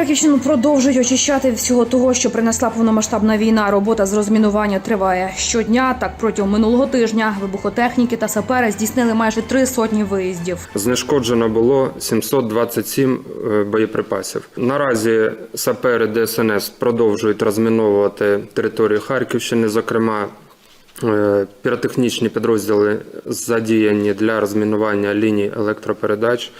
Харківщину продовжують очищати всього того, що принесла повномасштабна війна. Робота з розмінування триває щодня. Так протягом минулого тижня вибухотехніки та сапери здійснили майже три сотні виїздів. Знешкоджено було 727 е, боєприпасів. Наразі сапери ДСНС продовжують розміновувати територію Харківщини. Зокрема, е, піротехнічні підрозділи задіяні для розмінування ліній електропередач.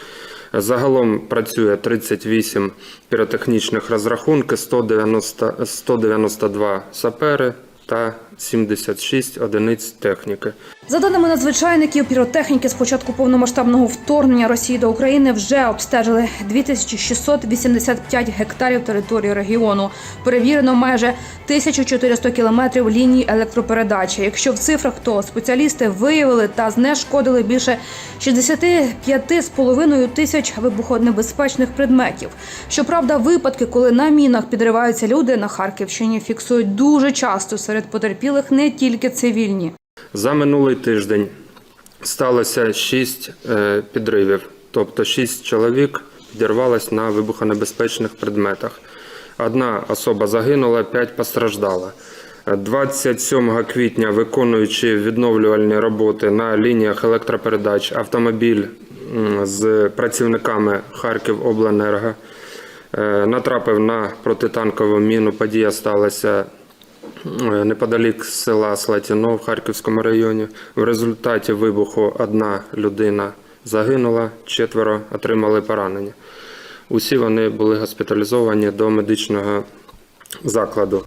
Загалом працює 38 піротехнічних розрахунків, 190, 192 сапери та 76 одиниць техніки. За даними надзвичайників, піротехніки з початку повномасштабного вторгнення Росії до України вже обстежили 2685 гектарів території регіону. Перевірено майже 1400 кілометрів ліній електропередачі. Якщо в цифрах, то спеціалісти виявили та знешкодили більше 65,5 тисяч вибухонебезпечних предметів. Щоправда, випадки, коли на мінах підриваються люди на Харківщині, фіксують дуже часто серед потерпілих не тільки цивільні. За минулий тиждень сталося 6 е, підривів, тобто 6 чоловік підірвалось на вибухонебезпечних предметах. Одна особа загинула, 5 постраждала. Е, 27 квітня, виконуючи відновлювальні роботи на лініях електропередач, автомобіль з працівниками Харківобленерго е, натрапив на протитанкову міну. Подія сталася неподалік села Слатіно в Харківському районі. В результаті вибуху одна людина загинула, четверо отримали поранення. Усі вони були госпіталізовані до медичного закладу.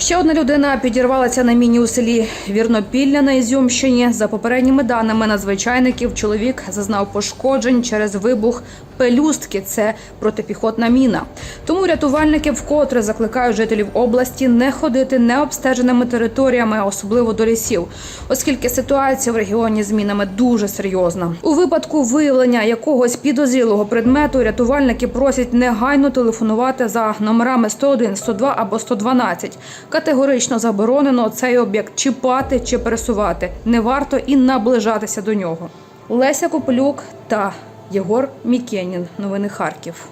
Ще одна людина підірвалася на міні у селі Вірнопілля на Ізюмщині. За попередніми даними надзвичайників, чоловік зазнав пошкоджень через вибух пелюстки. Це протипіхотна міна. Тому рятувальники вкотре закликають жителів області не ходити необстеженими територіями, особливо до лісів, оскільки ситуація в регіоні з мінами дуже серйозна. У випадку виявлення якогось підозрілого предмету рятувальники просять негайно телефонувати за номерами 101, 102 або 112. Категорично заборонено цей об'єкт чіпати чи пересувати. Не варто і наближатися до нього. Леся Копилюк та Єгор Мікенін. Новини Харків.